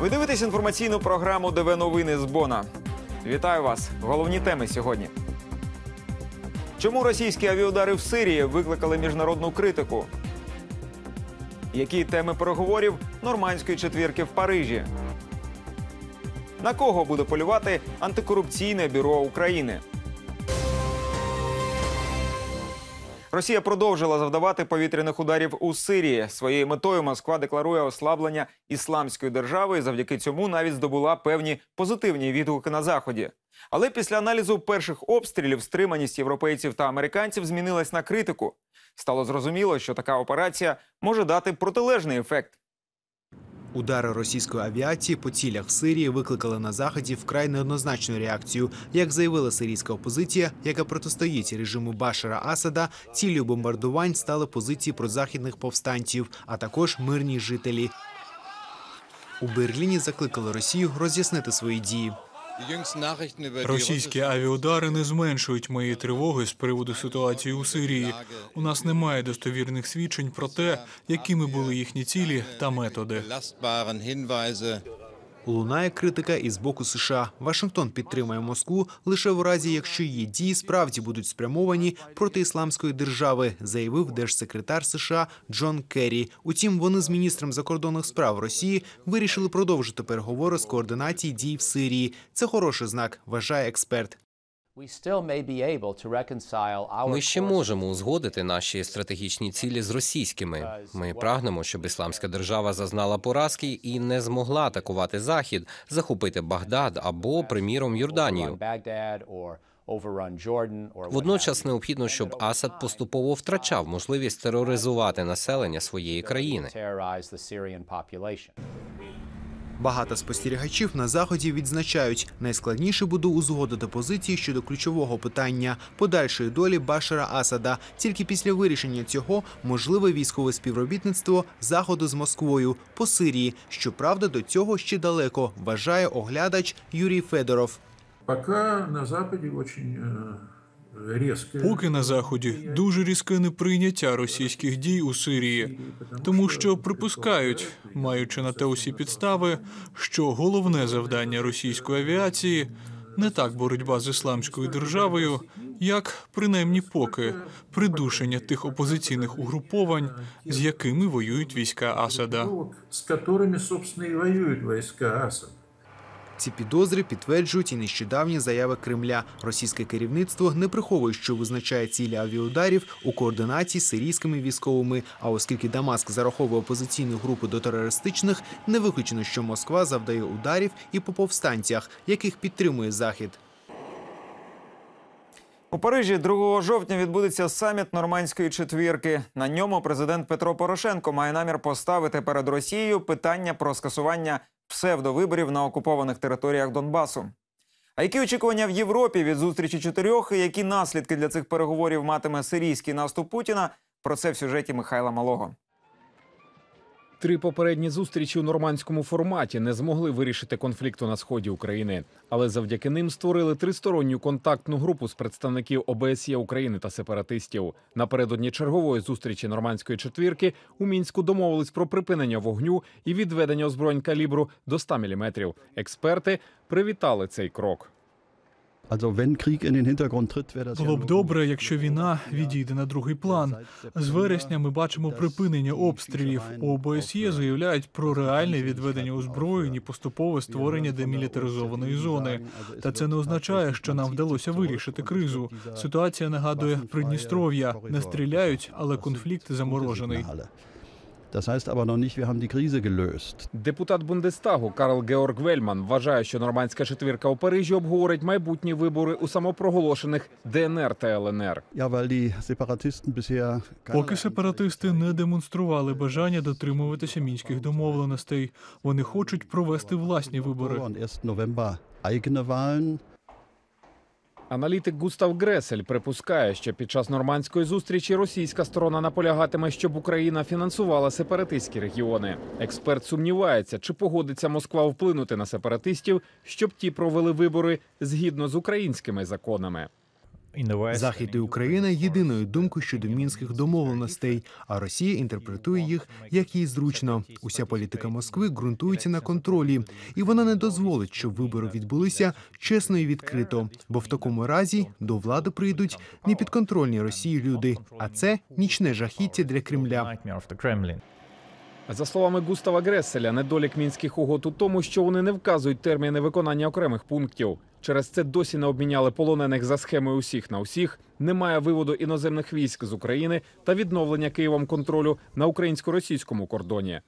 Ви дивитесь інформаційну програму ДВ Новини з Бона. Вітаю вас! Головні теми сьогодні. Чому російські авіаудари в Сирії викликали міжнародну критику? Які теми переговорів нормандської четвірки в Парижі? На кого буде полювати антикорупційне бюро України? Росія продовжила завдавати повітряних ударів у Сирії. Своєю метою Москва декларує ослаблення ісламської держави і завдяки цьому навіть здобула певні позитивні відгуки на заході. Але після аналізу перших обстрілів стриманість європейців та американців змінилась на критику. Стало зрозуміло, що така операція може дати протилежний ефект. Удари російської авіації по цілях в Сирії викликали на заході вкрай неоднозначну реакцію. Як заявила сирійська опозиція, яка протистоїть режиму Башара Асада, ціллю бомбардувань стали позиції прозахідних повстанців, а також мирні жителі. У Берліні закликали Росію роз'яснити свої дії. Російські авіаудари не зменшують моєї тривоги з приводу ситуації у Сирії. У нас немає достовірних свідчень про те, якими були їхні цілі та методи. Лунає критика і з боку США. Вашингтон підтримає Москву лише в разі, якщо її дії справді будуть спрямовані проти ісламської держави, заявив держсекретар США Джон Керрі. Утім, вони з міністром закордонних справ Росії вирішили продовжити переговори з координації дій в Сирії. Це хороший знак, вважає експерт. Ми ще можемо узгодити наші стратегічні цілі з російськими. Ми прагнемо, щоб ісламська держава зазнала поразки і не змогла атакувати захід, захопити Багдад або, приміром, Йорданію. Водночас необхідно, щоб Асад поступово втрачав можливість тероризувати населення своєї країни. Багато спостерігачів на заході відзначають, найскладніше буде узгодити позиції щодо ключового питання подальшої долі Башара Асада. Тільки після вирішення цього можливе військове співробітництво заходу з Москвою по Сирії. Щоправда, до цього ще далеко, вважає оглядач Юрій Федоров. Пока на э, резко. Поки на заході дуже різке неприйняття російських дій у Сирії, тому що припускають, маючи на те усі підстави, що головне завдання російської авіації не так боротьба з ісламською державою, як принаймні поки придушення тих опозиційних угруповань, з якими воюють війська Асада. С которыми, собственно, и воюют войска Асада. Ці підозри підтверджують і нещодавні заяви Кремля. Російське керівництво не приховує, що визначає цілі авіаударів у координації з сирійськими військовими. А оскільки Дамаск зараховує опозиційні групи до терористичних, не виключено, що Москва завдає ударів і по повстанцях, яких підтримує Захід. У Парижі 2 жовтня відбудеться саміт нормандської четвірки. На ньому президент Петро Порошенко має намір поставити перед Росією питання про скасування псевдовиборів на окупованих територіях Донбасу. А які очікування в Європі від зустрічі чотирьох і які наслідки для цих переговорів матиме сирійський наступ Путіна? Про це в сюжеті Михайла Малого. Три попередні зустрічі у нормандському форматі не змогли вирішити конфлікту на сході України, але завдяки ним створили тристоронню контактну групу з представників ОБСЄ України та сепаратистів. Напередодні чергової зустрічі нормандської четвірки у мінську домовились про припинення вогню і відведення озброєнь калібру до 100 мм. Експерти привітали цей крок. Було б добре, якщо війна відійде на другий план. З вересня ми бачимо припинення обстрілів. У ОБСЄ заявляють про реальне відведення озброєнь і поступове створення демілітаризованої зони. Та це не означає, що нам вдалося вирішити кризу. Ситуація нагадує Придністров'я. Не стріляють, але конфлікт заморожений. Das heißt aber noch nicht, wir haben die Krise gelöst. Депутат Бундестагу Карл Георг Вельман вважає, що нормандська четвірка у Парижі обговорить майбутні вибори у самопроголошених ДНР та ЛНР. Ja, weil die Separatisten bisher Поки сепаратисти не демонстрували бажання дотримуватися мінських домовленостей. Вони хочуть провести власні вибори. Аналітик Густав Гресель припускає, що під час нормандської зустрічі російська сторона наполягатиме, щоб Україна фінансувала сепаратистські регіони. Експерт сумнівається, чи погодиться Москва вплинути на сепаратистів, щоб ті провели вибори згідно з українськими законами. Захід і Україна єдиною думкою щодо мінських домовленостей, а Росія інтерпретує їх як їй зручно. Уся політика Москви ґрунтується на контролі, і вона не дозволить, щоб вибори відбулися чесно і відкрито. Бо в такому разі до влади прийдуть непідконтрольні Росії люди, а це нічне жахіття для Кремля. За словами Густава Греселя, недолік мінських угод у тому, що вони не вказують терміни виконання окремих пунктів. Через це досі не обміняли полонених за схемою усіх на усіх. Немає виводу іноземних військ з України та відновлення Києвом контролю на українсько-російському кордоні.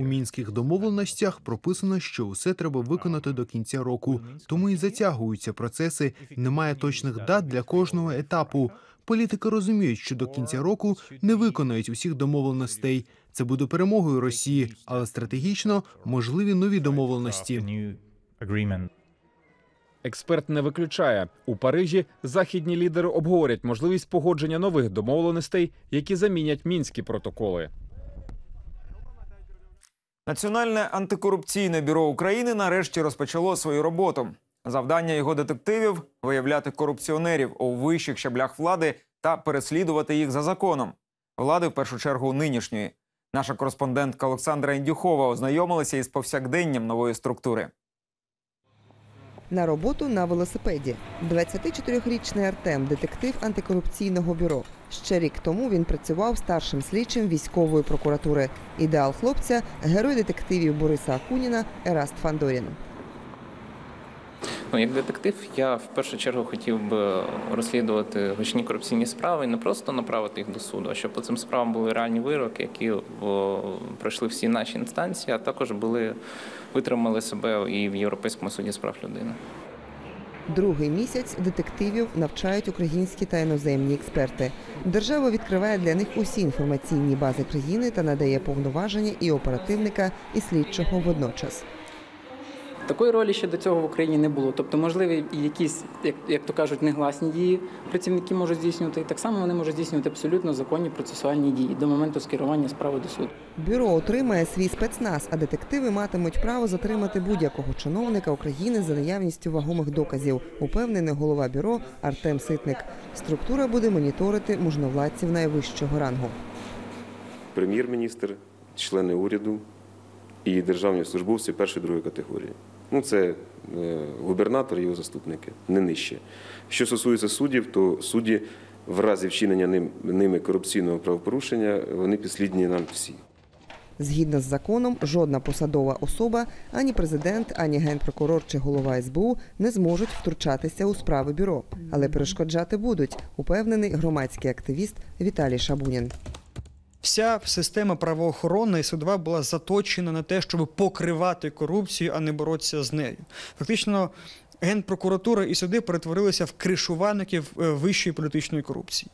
У мінських домовленостях прописано, що усе треба виконати до кінця року, тому і затягуються процеси. Немає точних дат для кожного етапу. Політики розуміють, що до кінця року не виконають усіх домовленостей. Це буде перемогою Росії, але стратегічно можливі нові домовленості. Експерт не виключає у Парижі. Західні лідери обговорять можливість погодження нових домовленостей, які замінять мінські протоколи. Національне антикорупційне бюро України нарешті розпочало свою роботу. Завдання його детективів виявляти корупціонерів у вищих щаблях влади та переслідувати їх за законом. Влади в першу чергу нинішньої. Наша кореспондентка Олександра Індюхова ознайомилася із повсякденням нової структури. На роботу на велосипеді. 24-річний Артем, детектив антикорупційного бюро. Ще рік тому він працював старшим слідчим військової прокуратури. Ідеал хлопця герой детективів Бориса Акуніна Ераст Фандорін. Ну, як детектив, я в першу чергу хотів би розслідувати гучні корупційні справи не просто направити їх до суду, а щоб по цим справам були реальні вироки, які пройшли всі наші інстанції, а також були витримали себе і в Європейському суді з прав людини. Другий місяць детективів навчають українські та іноземні експерти. Держава відкриває для них усі інформаційні бази країни та надає повноваження і оперативника, і слідчого водночас. Такої ролі ще до цього в Україні не було. Тобто, можливі і якісь, як, як то кажуть, негласні дії працівники можуть здійснювати. І так само вони можуть здійснювати абсолютно законні процесуальні дії до моменту скерування справи до суду. Бюро отримає свій спецназ, а детективи матимуть право затримати будь-якого чиновника України за наявністю вагомих доказів, упевнений голова бюро Артем Ситник. Структура буде моніторити можновладців найвищого рангу. прем'єр-міністр, члени уряду і державні службовці першої другої категорії. Ну, це е, губернатор і його заступники, не нижче. Що стосується суддів, то судді в разі вчинення ним, ними корупційного правопорушення, вони підслідні нам всі. Згідно з законом, жодна посадова особа, ані президент, ані генпрокурор чи голова СБУ не зможуть втручатися у справи бюро, але перешкоджати будуть, упевнений громадський активіст Віталій Шабунін. Вся система правоохоронна і судова була заточена на те, щоб покривати корупцію, а не боротися з нею. Фактично, генпрокуратура і суди перетворилися в кришувальників е, вищої політичної корупції.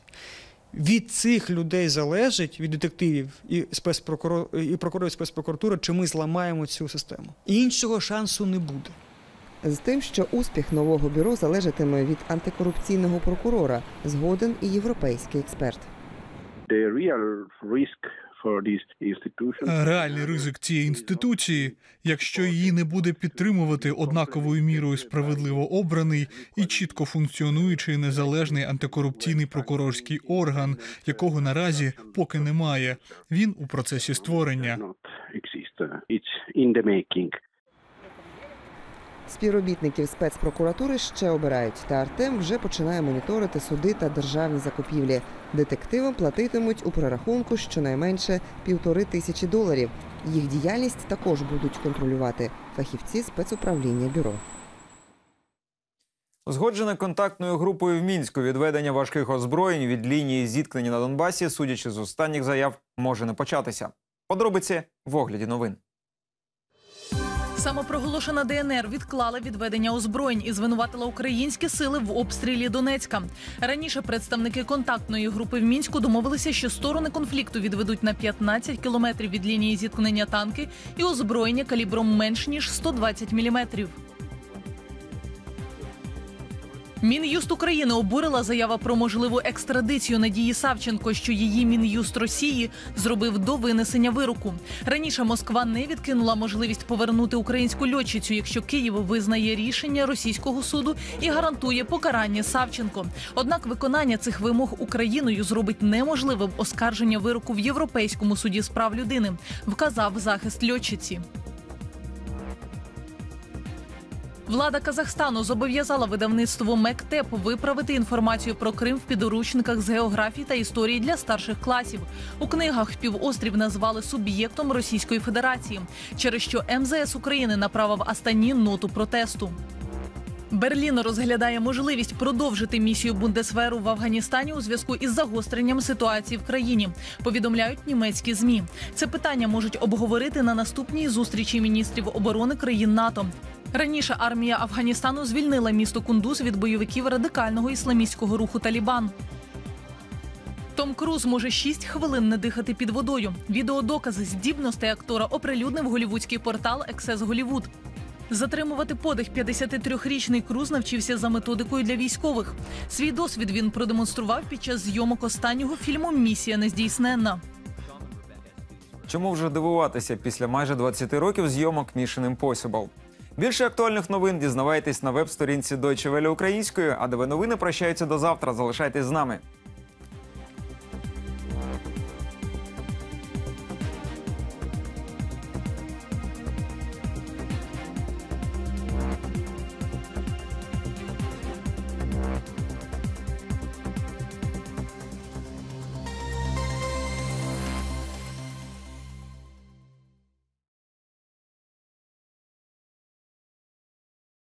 Від цих людей залежить від детективів і спецпрокурор і прокурорів спецпрокуратури, чи ми зламаємо цю систему. Іншого шансу не буде. З тим, що успіх нового бюро залежатиме від антикорупційного прокурора, згоден і європейський експерт. Реальний ризик цієї інституції, якщо її не буде підтримувати однаковою мірою справедливо обраний і чітко функціонуючий незалежний антикорупційний прокурорський орган, якого наразі поки немає. Він у процесі створення. Співробітників спецпрокуратури ще обирають, та Артем вже починає моніторити суди та державні закупівлі. Детективам платитимуть у прорахунку щонайменше півтори тисячі доларів. Їх діяльність також будуть контролювати фахівці спецуправління бюро. Узгоджене контактною групою в мінську відведення важких озброєнь від лінії зіткнення на Донбасі, судячи з останніх заяв, може не початися. Подробиці в огляді новин. Самопроголошена ДНР відклала відведення озброєнь і звинуватила українські сили в обстрілі Донецька. Раніше представники контактної групи в мінську домовилися, що сторони конфлікту відведуть на 15 кілометрів від лінії зіткнення танки і озброєння калібром менш ніж 120 міліметрів. Мін'юст України обурила заява про можливу екстрадицію Надії Савченко, що її мін'юст Росії зробив до винесення вироку. Раніше Москва не відкинула можливість повернути українську льотчицю, якщо Київ визнає рішення російського суду і гарантує покарання Савченко. Однак виконання цих вимог Україною зробить неможливим оскарження вироку в Європейському суді з прав людини, вказав захист льотчиці. Влада Казахстану зобов'язала видавництво МЕКТЕП виправити інформацію про Крим в підручниках з географії та історії для старших класів. У книгах півострів назвали суб'єктом Російської Федерації, через що МЗС України направив Астані ноту протесту. Берлін розглядає можливість продовжити місію Бундесверу в Афганістані у зв'язку із загостренням ситуації в країні. Повідомляють німецькі змі. Це питання можуть обговорити на наступній зустрічі міністрів оборони країн НАТО. Раніше армія Афганістану звільнила місто Кундуз від бойовиків радикального ісламістського руху Талібан. Том Круз може 6 хвилин не дихати під водою. Відеодокази здібностей актора оприлюднив голівудський портал Ексес Голівуд. Затримувати подих 53-річний Круз навчився за методикою для військових. Свій досвід він продемонстрував під час зйомок останнього фільму Місія нездійсненна. Чому вже дивуватися після майже 20 років зйомок Mission Impossible? Більше актуальних новин дізнавайтесь на веб-сторінці Deutsche Welle українською. А ви новини прощаються до завтра. Залишайтесь з нами.